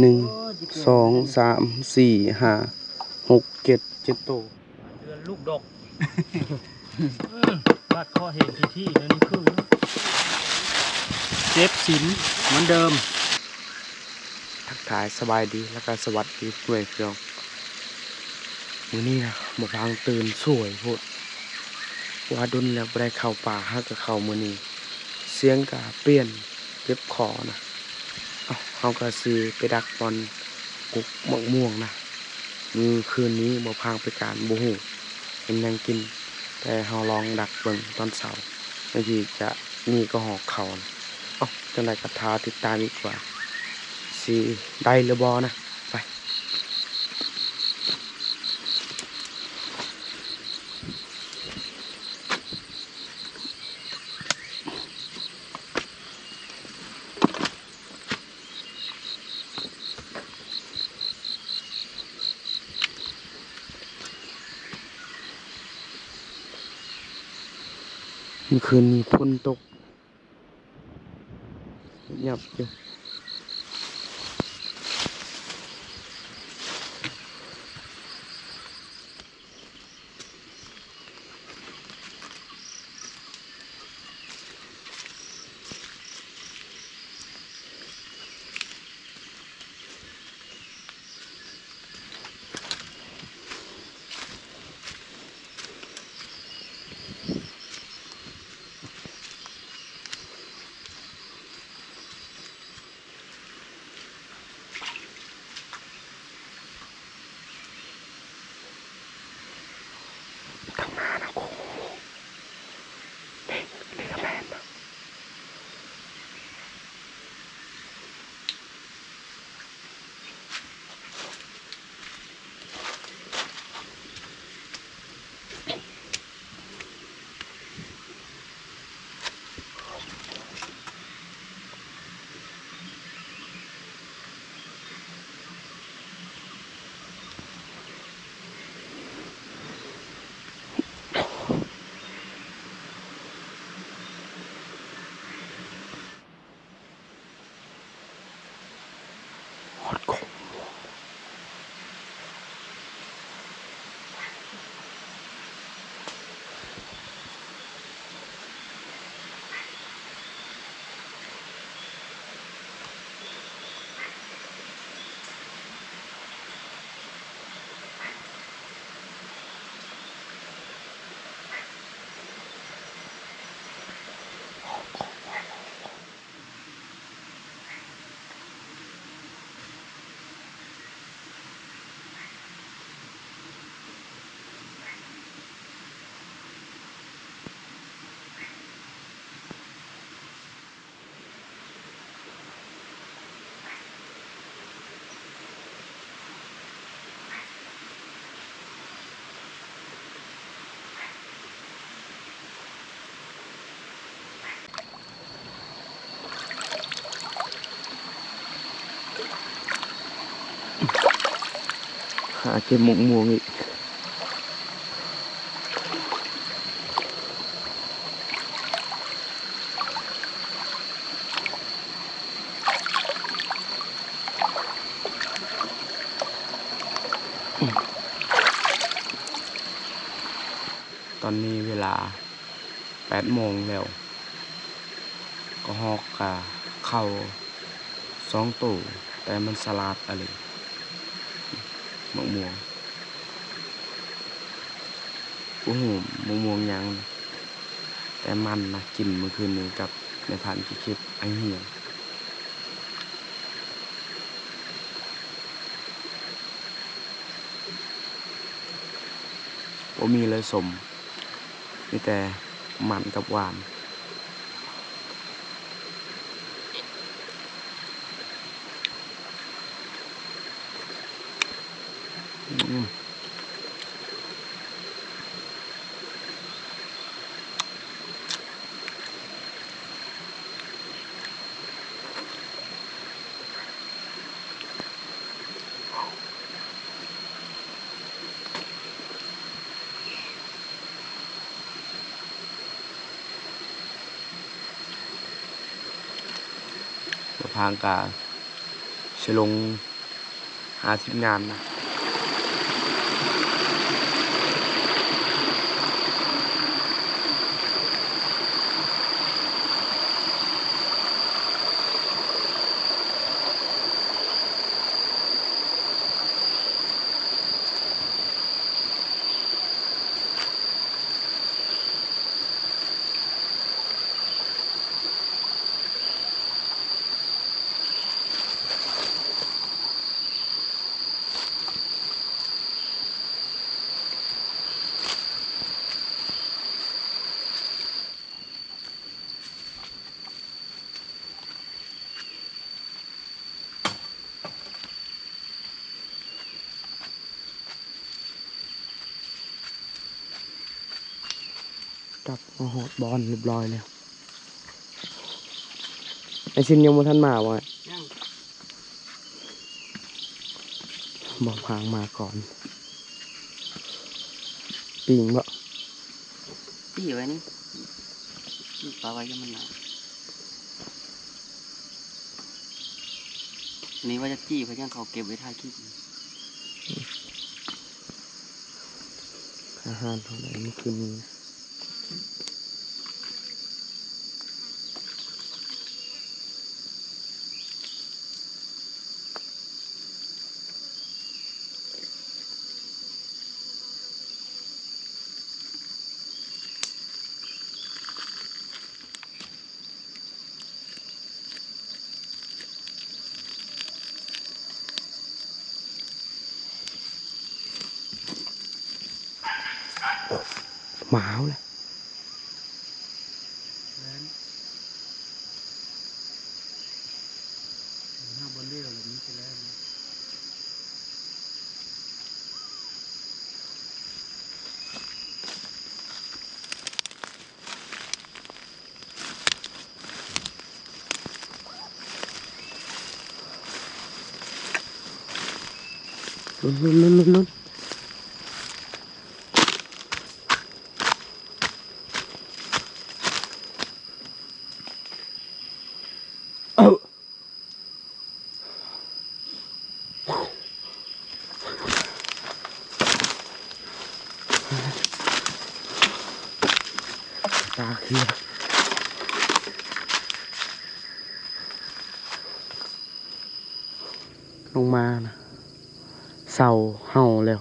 หนึ่งสองสามสี่ห้าหกเจ็ดเจ็ดโตวเดือนลูกดกบาดคอเห็นที่ที่นั่นนี่คือเจ็บสินเหมือนเดิม ทักทายสบายดีแล้วก็สวัสดีด้วยเพื่อนมื้อนี้นะหมอพางตื่นสวยโพดว่าดุนแล้วบ่ได้เข้าป่าฮักกับเข้ามื้อนี้เสียงก็เปลี่ยนเจ็บคอนะ เอ้าก็ซื้อไปดักบอลกุกมะม่วงนะมือคืนนี้บ่พางไปการบูหูเป็นยังกิน แต่เฮาลองดักเบิ่งตอนเสาร์บางทีจะมีก็หอกเขาอ๋อจังไดก็ท้าติดตามอีกว่าสิได้หรือบอนะ ไป เมื่อคืนนี้ฝนตกเงียบอยู่ หาเก็บมกม่วงอีกตอนนี้เวลาแปดโมงแล้ว ก็ฮอกกะเข้าสองตู้แต่มันสลัดอะไร มะม่วงโอ้โหมะม่วงยัง แต่มันนะกินเมื่อคืนนี้กับในพันธุ์ที่คลิปไอเหี่ยว่ามีเลยสม มีแต่มันกับหวาน อืมพางการชลงหาสิบงานนะ กลับมาหอดบอลเรียบร้อยแล้วไอชินยังบ่ทันมาวะยังบอกพางมาก่อน ปิงบ่จี้ไว้นี่จี้ปลาไว้ยังมันหนาวอันนี้ว่าจะจี้เพราะยังเขาเก็บไว้ท้ายคลิปอาหารเท่าไหร่เมื่อคืนนี้หมาวเลย แล้ว หน้าบอลเรียวแบบนี้ไปแล้วลุ้นลุ้นลุ้นลุ้นลุ้นเอ้าตาเคลียร์ลงมานะ เสาเห่าแล้ว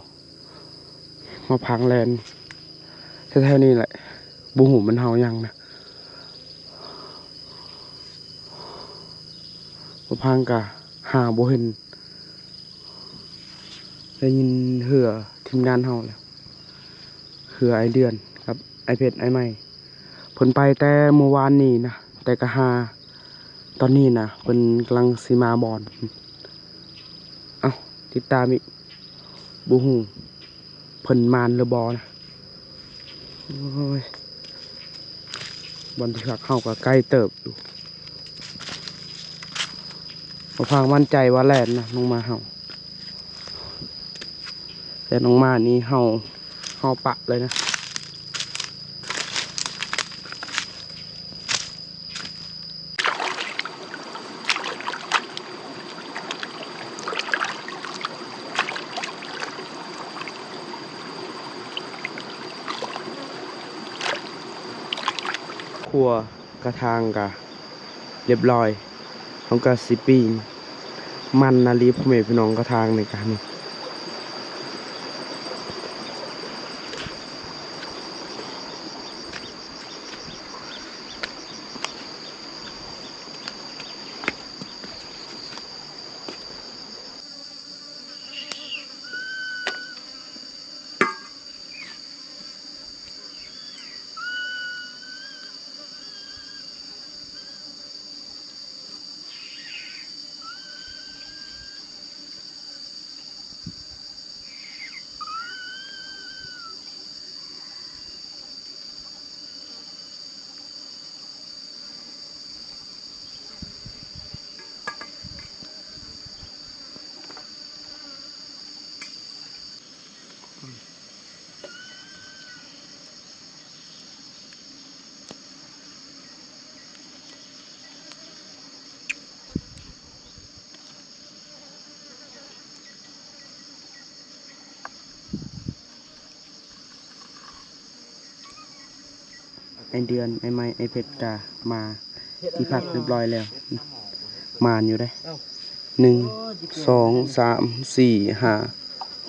มาพังแลนแถวๆนี้แหละ บูหูมันเห่ายังนะมาพังกะหาบ่เห็นได้ยินเหือทีมงานเห่าแล้วเหือไอเดือนครับ ไอเพชรไอไม่ผลไปแต่เมื่อวานนี้นะแต่กะหาตอนนี้นะเป็นกำลังสีมาบอลเอาติดตามอีกบูฮู เพิ่นมานหรือบอนะบอลที่ขักเข้ากับใกล้เติบอยู่มาพังมั่นใจว่าแลนนะน้องมาเห่าแต่น้องมานี้เห่าเห่าปะเลยนะ รัวกระทางกะเรียบร้อยน้องกะสิปีนมันนาลีพ่อแม่พี่น้องกระทางในการนี้ ไอเดือนไอไม้ไอเพชรกามาที่พักเรียบร้อยแล้ว มานอยู่ได้หนึ่งสองสามสี่ห้า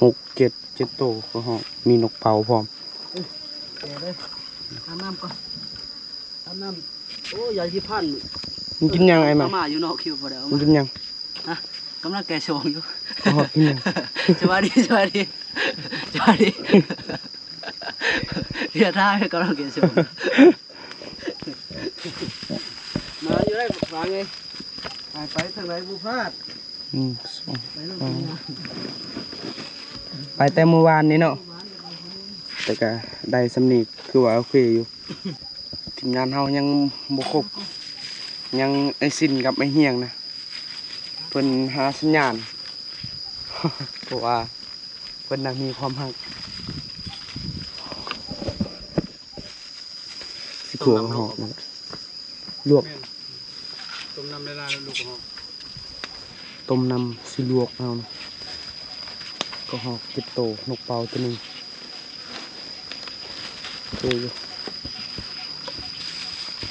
หกเจ็ดเจ็ดโตวก็ห้องมีนกเป่าพร้อมแกเลยอาบน้ำก่อนอาบน้ำโอ้ยายที่พันมึงกินยังไอมามาอยู่นอกคิวบ่ได้เอามึงมากินยังกำลังแกะชงอยู่อ๋อกินยังสวัสดีสวัสดีสวัสดี เรียกท่าให้กำลังแกะชงมาอยู่ได้ฟังไงไปไปทางไหนบุพลาดอืมสองไปทางไหนไปแต่เมื่อวานนี้เนาะแต่ก็ได้สำนีคือว่าโอเคอยู่ทีมงานเฮายังบ่ครบยังไอซินกับไอเฮียงนะเพิ่นหาสัญญาณเพราะว่าเพิ่นน่ะมีความหักสิขั วกับหอกนะลวกต้มน้ำได้แล้วลูกหอต้มน้ำสิลวกเอานะก็หอกจิบโตนกเป่าตัวหนึงเคยอยู่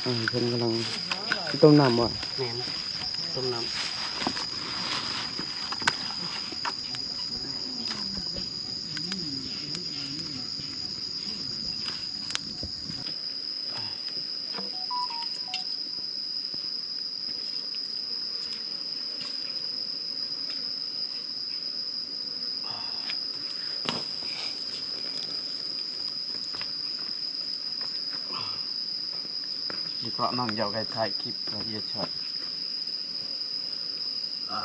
อ่าเพิ่นกำลังสิต้มน้ำว่ะแหนต้มน้ำ น้องอยากให้ถ่ายคลิปแล้วที่จะช็อต อ่า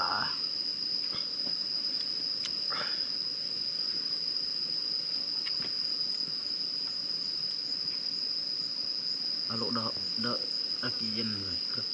เอาลูกเด้อเด้อตะกี้เย็นเลยครับ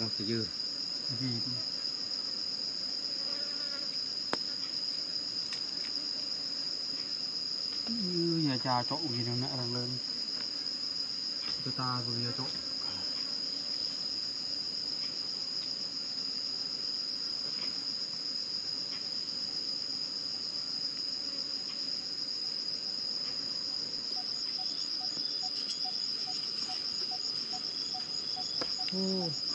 มัน จะเนี่ยมันจะยืดดีอย่าจ่า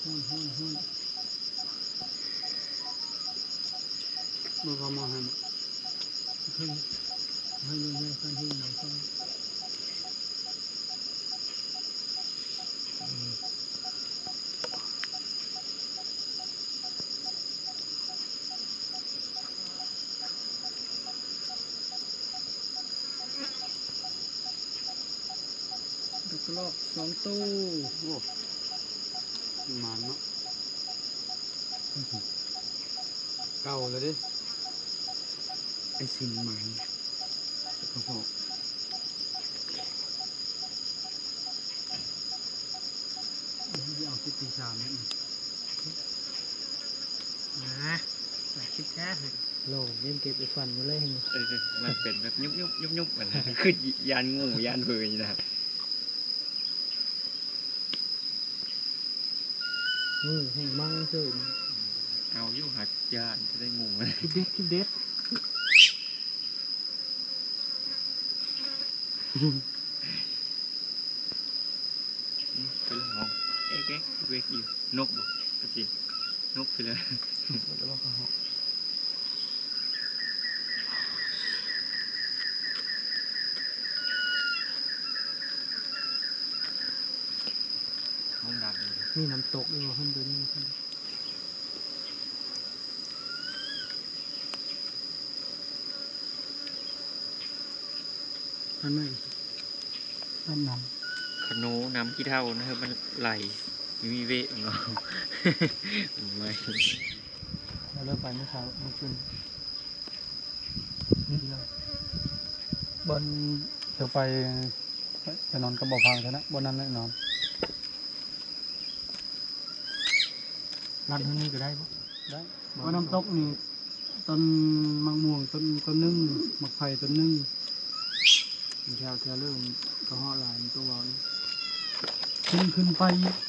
โจ๊กกินนะรังเลยจะตาบุรี โจ๊กโอ้หุ่นหุ่นหุ่นมือเขามาให้ให้ให้ดูให้กันที่ไหนก็ตะกรอกสองตู้โอ้มันเนาะเก่าเลยดิไอซินใหม่แล้วก็หอกที่เอาที่ตีชามนี่นะแต่คิดแค่โลเล่นเก็บไปฟันมาเลยเออมันเป็นแบบยุบยุบยุบยุบเหมือนคือยานงูยานเผยนะอื มให้มั่งเถิดเอาอยู่หักยานจะได้งูมันคิดเด็ดคิดเด็ดเป็นห้องเอ๊ะเอ๊ะเวกอยู่นกบ่กระสินกไปเลยแล้วก็หอกห้องดับเลย นี่น้ำตกด้วยว่าขึ้นไปนี่ขึ้นอันไหนอันนั้นขนูน้ำขี้เท่านะครับมันไหลมีเวะของเราไม่เราเลิกไปเมื่อเช้าเมื่อคืนนี่เลยบนเดี๋ยวไปไปนอนกระบอกพังใช่ไหมบนนั้นแหละนอน นัดเท่านี้ก็ได้ปะได้ว่าน้ำตกนี่ต้นมะม่วงต้นต้นหนึงมะไผ่ต้นหนึงแถวแถวเรื่องกระห้อหลายตัวเบานี่ขึ้นขึ้นไป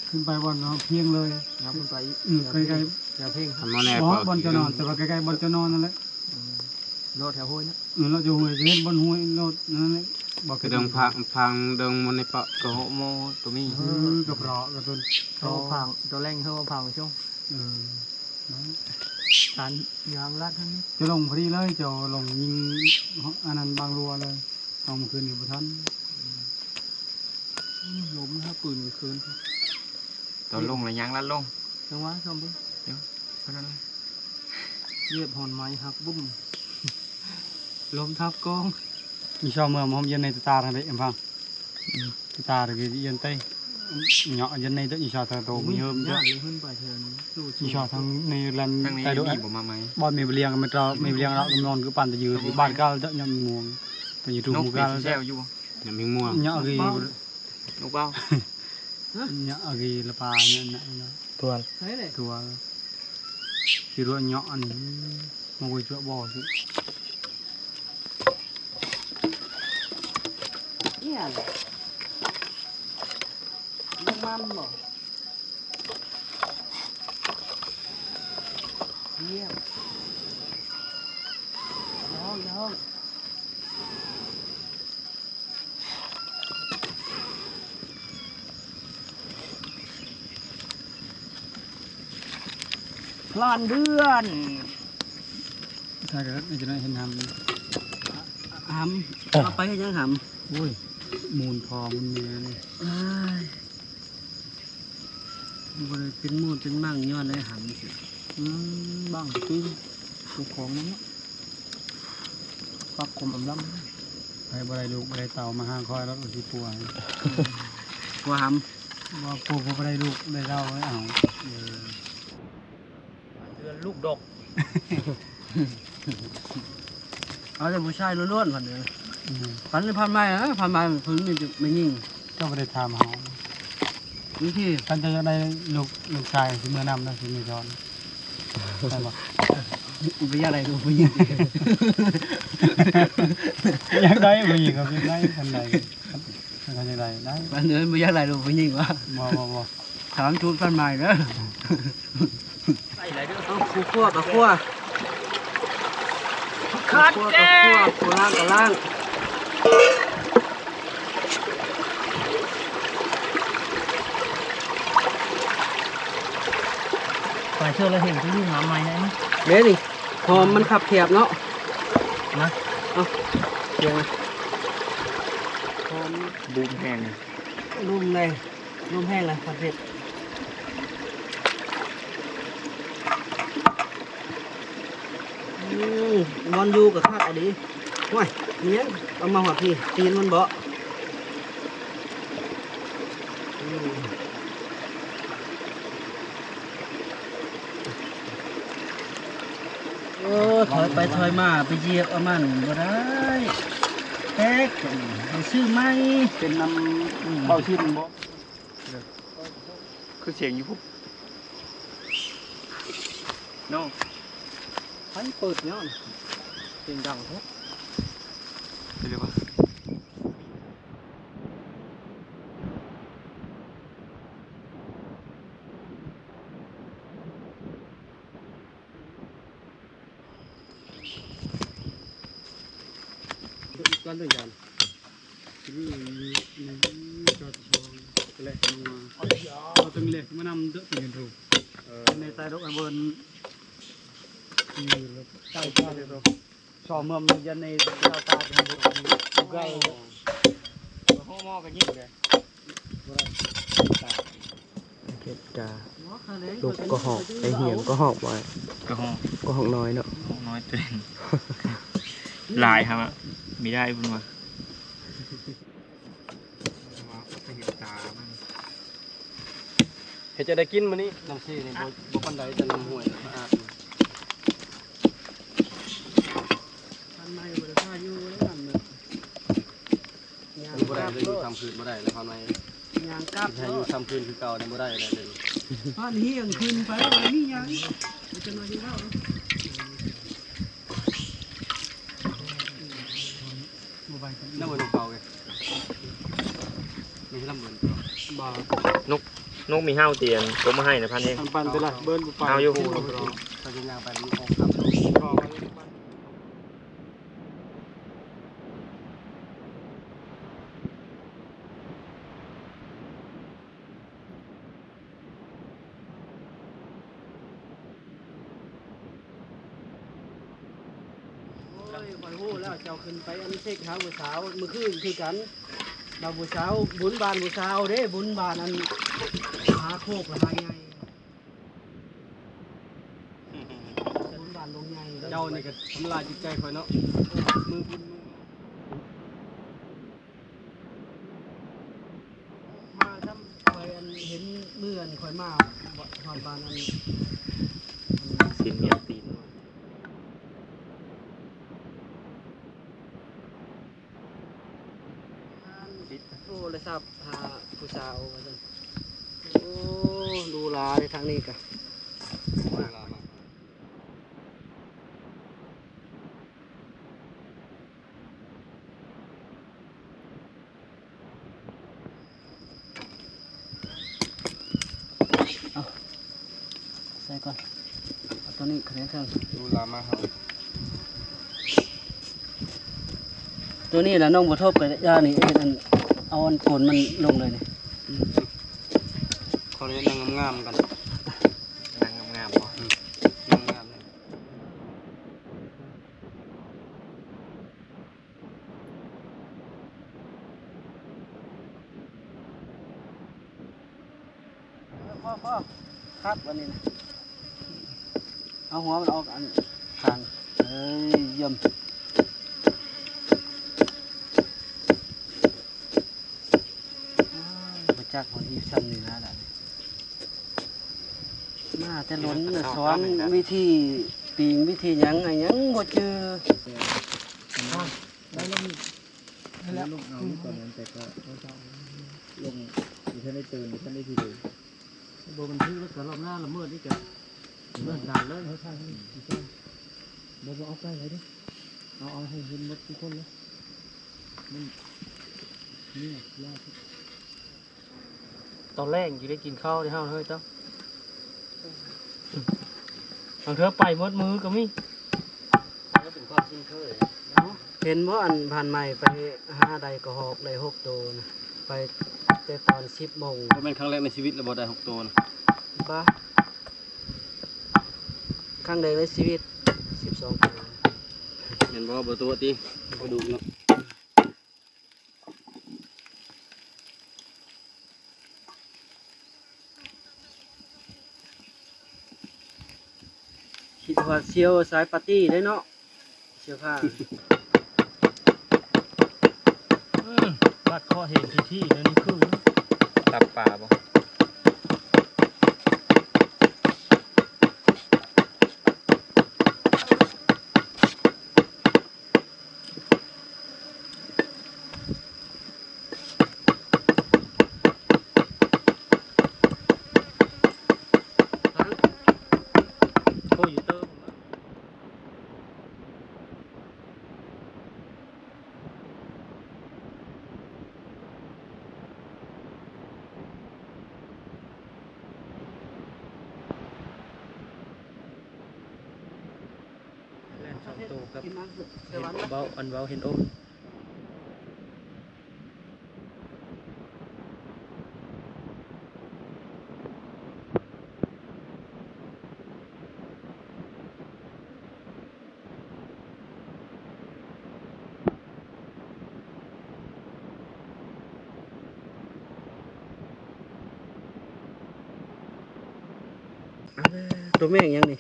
ขึ้นไปวันเนาะเพียงเลยนับขึ้นไปอืมใกล้แถวเพ่งทำมาแน่ๆบ่บอลจะนอนแต่ว่าใกล้ๆบอลจะนอนนั่นแหละโลดแถวห้วยนะเออเราจะหวยจะเห็นบนห้วยเรานั่นแหละบอกคือเดิงพังพังเดิงมันในเปาะกระโหโมตัวมีเออกับรอกับต้นเขาพังตัวแรงเขาพังช่วงเออนั่น การยางลัดเท่านี้จะลงพอดีเลยจะลงยิงอันนั้นบางรัวเลยเอามาคืนอยู่บนทันล้มถ้าปืนคืนตอนลงเลยยางลัดลงจังหวะชมบุ้งเพราะนั้นเลยเหยียบหอนไม้หักบุ้มล้มทับกองมีชอบเมื่อมอมเย็นในตาทางใดเอ็มพังตาตะกี้เย็นเต้ เหาะย็นในเด้ออีชอทางโตมีเฮิมเยอะกเลยขึ้นไปเทนสู้อีชอทางในแลนทั้งนี้ไกลด้วยมีผมมาไหมบ้านมีเลี้ยงมันเรามีเลี้ยงเรากำนอนก็ปั่นตะยืนบ้านก็เด้อยำงวงตะยืนถูกนกหมูเป็กาดแซวอยู่ย่ามิงม่วงเหาะกีนกเบ้าเหาะกีละปลาเนี่ยนะตัวใช่เลย ตัวที่รู้เหาะอันนี้มาไว้ชั่วบ่อสิเนี่ย มันบ่เยี่ยมย้องย้องพลานเดือนถ้าเกิดไม่จะได้เห็นทำหำเอาไปให้ยังหโอ้ยมูลพอมันเมียนี่ำอ้าย บ่ได้เป็นมูดเป็นมั่งย้อนได้หำสิอืมบ้างจริงลูกของมันเนาะปักคมอำลไปบ่ได้ลูกบ่ได้เต่ามาห้างคอยแล้วอุทิปัวำกว่าหว่าปูบ่ได้ลูกได้เต่าไว้เอาำเดือนลูกดก เอาแต่ผู้ชายล้วนๆพันเดียวอืมพันหรือพันไม้นะพันไม้เพิ่งนี่จะไม่ยิ่งก็บ่ได้ทำเฮา นี่ที่ท่านจะได้ลูกลูกชายสิเมื่อนำนะสิมือจอนใช่ปะไปอะไรดูผู้หญิงอยากได้ผู้หญิงก็อยากได้คนใดคนใดได้ได้พันเดือนไปอะไรดูผู้หญิงวะบ่บ่บ่ถามชุดพันไม้เด้อใส่อะไรเด้อเอาคู่ขั้วกับขั้วคัดแก้ขั้วล่าง กับล่างไปเชื่อเราเห็นผู้หญิงหาไม้ได้ไหมเด้ดิพอมันขับแคบเนาะนะเดี๋ยวพร้อมบูมแห้งรุ่มเลยรุ่มแห้งเลยผัดเผ็ดอืมนอนอยู่กับข้าอะดีว้ายเนี้ยเอามาหัวพี่ตีนมันเบาะอืมโอ้ถอยไปถอยมาไปเหยียบเอามันบ่ได้แตกเอาชื่อไหมเป็นน้ำเบาชิ้นบ่คือเสียงอยู่ปุ๊บโน่ไฟเปิดเนี่ยเสียงดังทุกไปเลยวะ ก็เรื่องกันนี่จอดทองแหลกมาเอาตึงเล็กมานำเด้อเป็นรูปในใต้รถไอ้บนนี่แล้ใต้ตาเลยครับชอบเมื่อมันยันในตาตาเป็นรูปใกล้ห้องหม้อกันยิ่งเลยเก็บกาลูกก็หอกไอเหี่ยงก็หอกไว้กระห้องก็หอกน้อยเนาะหองน้อยเต็มลายครับอะ ม่ได้พุ่นวะมาเห็ดจะได้กินมื้อนี้น้ำซีนี่บ่บ่ปานใดจะนำห่วยสะอาดท่านนายบ่ได้ท่าอยู่แล้วนั่นน่ะยางบ่ได้เลยอยู่ทำคืนบ่ได้แล้วเฮาในย่างกลับอยู่ทำคืนคือเก่าแต่บ่ได้แล้วเด้อบ้านเฮียงคืนไปแล้วมีหยังจะมาอยู่แล้ว เปล่าบ่นกมีห้าวเตียนก็มาให้นะพันเอง ทำปันไปละเบิ้นบ่ไปเอาอยู่ถ้าจะย่างไปมันคงครับโอ้ยข่อยฮู้แล้วเจ้าขึ้นไปอันเช็คหาผู้สาวมื้อคืนคือกัน ดาวผู้สาวบุญบานผู้สาวเด้บุญบานอันหาโคกละหาใหญ่บุญบานลงใหญ่เจ้านี่ก็ทำลายจิตใจคอยเนาะมือบุญมือมาทำข่อยอันเห็นเมื่อนข่อยมาบ่ฮอดบ้านอันสินเมียตีน โทรศัพท์หาผู้สาวว่าซั่นโอ้ดูหลาในทางนี้กะ เวลามา ใส่ก่อนเอาตัวนี้คะแนนเครื่องดูลามาเฮาตัวนี้นะน้องบัวทบกับยานี่เอ็ดอันเอาอันโคนมันลงเลยนี่ขอเรียนนางงามๆกันนางงามๆบ่นางงามเนี่ยพ่อพ่อคัดวันนี้นะ เอาหัวมันออกอันทางเฮ้ยเยี่ยมอ้าวบ่จักของที่ซ้ำนี่นะล่ะมาแต่ล้นน่ะสอนวิธีปีงวิธีหยังไงยังบ่เจอได้แล้วนี่ได้แล้วลงเอาตอนนั้นแต่ก็ลงดิฉันได้ตื่นดิฉันได้ทีเดียวโบมันทึกแล้วก็รอบหน้าละเมิดนี่ก็ เมิดด่านเลยเขาใช่ที่ใช่โบโบเอาใกล้เลยดิเอาเอาให้เห็นหมดทุกคนเลยมันนี่แหละยากที่ตอนแรกอยู่ได้กินข้าวได้ห้าวเฮ้ยเต้าบางเธอไปหมดมือก็มีก็เป็นความชินเคยเห็นว่าอันผ่านใหม่ไปหาใดก็หอกได้หกตัวนะไปแต่ตอนสิบโมงก็เป็นครั้งแรกในชีวิตเราบ่ได้หกตัวนะบ้า ครั้งแรกในชีวิตสิบสองตัวเห็นบ่บ่ตัวติกระดูกเนาะคิดว่าเชียวสายปาร์ตี้ได้เนาะเชียวผ้าอืมบัดข้อเห็นที่ที่แล้วนี่คือตับป่าบ่ โคอยู่เตอร์ผมว่า แล่นสองตัวครับเห็นเบาอันเบาเห็นโอ้ตัวแม่งยังนี่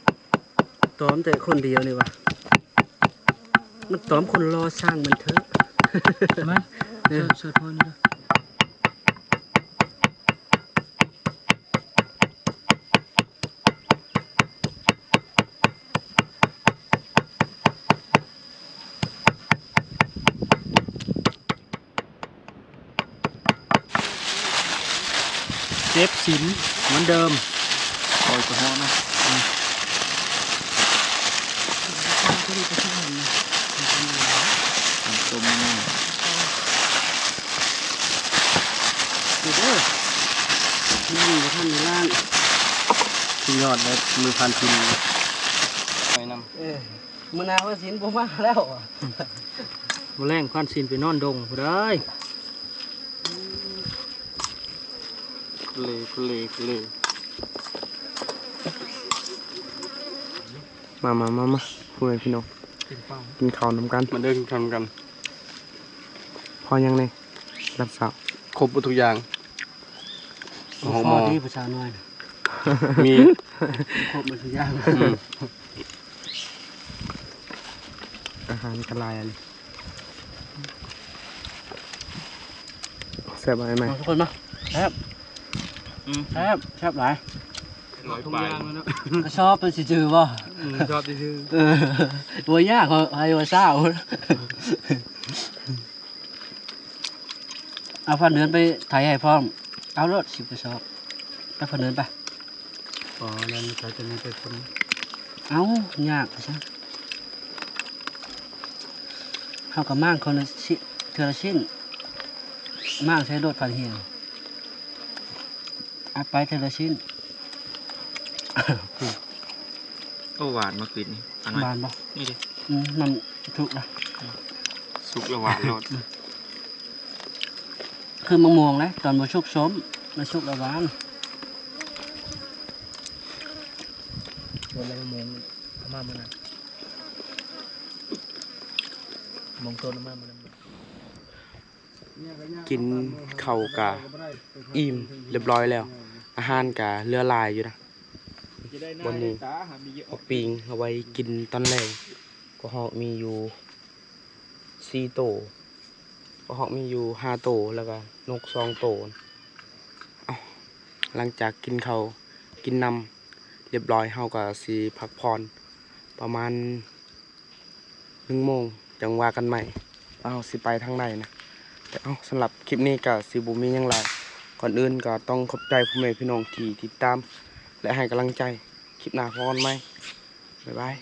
ตอมแต่คนเดียวนี่วะ มันตอมคนรอสร้างมันเถอะใช่ไหมเอเสิอร์ชเสิร์ชพอนี่นะเฟสินเหมือนเดิมคอยกระห้องนะ ก็ดีไปที่ไหนต้มง่ายดูเด้อนี่อยู่ท่านในล่างสุดยอดเลยมือพันทินไปนเออมือนาว่าสินบ่มาแล้วอะมาแรงพันสินไปนอนดงบ่ได้ำเลเลเลมามามามาพ่อแม่พี่น้องเป็นเป้ากินข้าวนำกัน มาเดินทำกันพ อยังไงรับสาวครบหมดทุกอย่างหอมข้หมออที่ประชาน้อยมีครบหมดทุกอย่างอืมอาหารกระลายอะไรแซ่บไหมไหมมาทุกคนมาแซ่บแซ่บแซ่บหลายร้อยทุกไปอย่างแล้วเนาะก็ชอบเป็นสิจือบ่อืมชอบซื่อเออบ่ยากเขาให้ว่าเศร้า เอาพันเดือนไปไถให้พร้อม เอารถสิบกระสอบไปพันเดือนไปๆอ๋อแล้วมันก็จะมีเป็นคนเอายากใช่เขากับม่างคนละชิ้นเทอละชิ้นม่างใช้รถพันเฮียงเอาไปเทอละชิ้นโอ้หวานมากินนี่อันนั้นบานบ่นี่ดิอืมมันถูกนะสุกแล้วหวานรส คือมะม่วงนะตอนบ่ชุกสมมันชุกและหวานวันละมงเอามามื้อนั้นมงต้นเอามามื้อนั้นกินข้าวกะอิ่มเรียบร้อยแล้ว อาหารกะเรือหลายอยู่นะจะได้หน้าวันนี้ได้ตาหามีเยอะเอาปิงเอาไว้กินตอนแรกก็เหอกมีอยู่สี่โตว ก็เหอกมีอยู่ห้าโตวแล้วก็นกสองโตวเอาหลังจากกินเขากินนำเรียบร้อยเฮาก็สีพักผ่อนประมาณหนึ่งโมงจังว่ากันใหม่เอาสิไปทางไหนนะแต่เอาสำหรับคลิปนี้ก็สิบุมียังไรก่อนอื่นก็ต้องขอบใจพ่อแม่พี่น้องที่ติดตาม และให้กำลังใจคลิปหน้าพอกันไหมบ๊ายบาย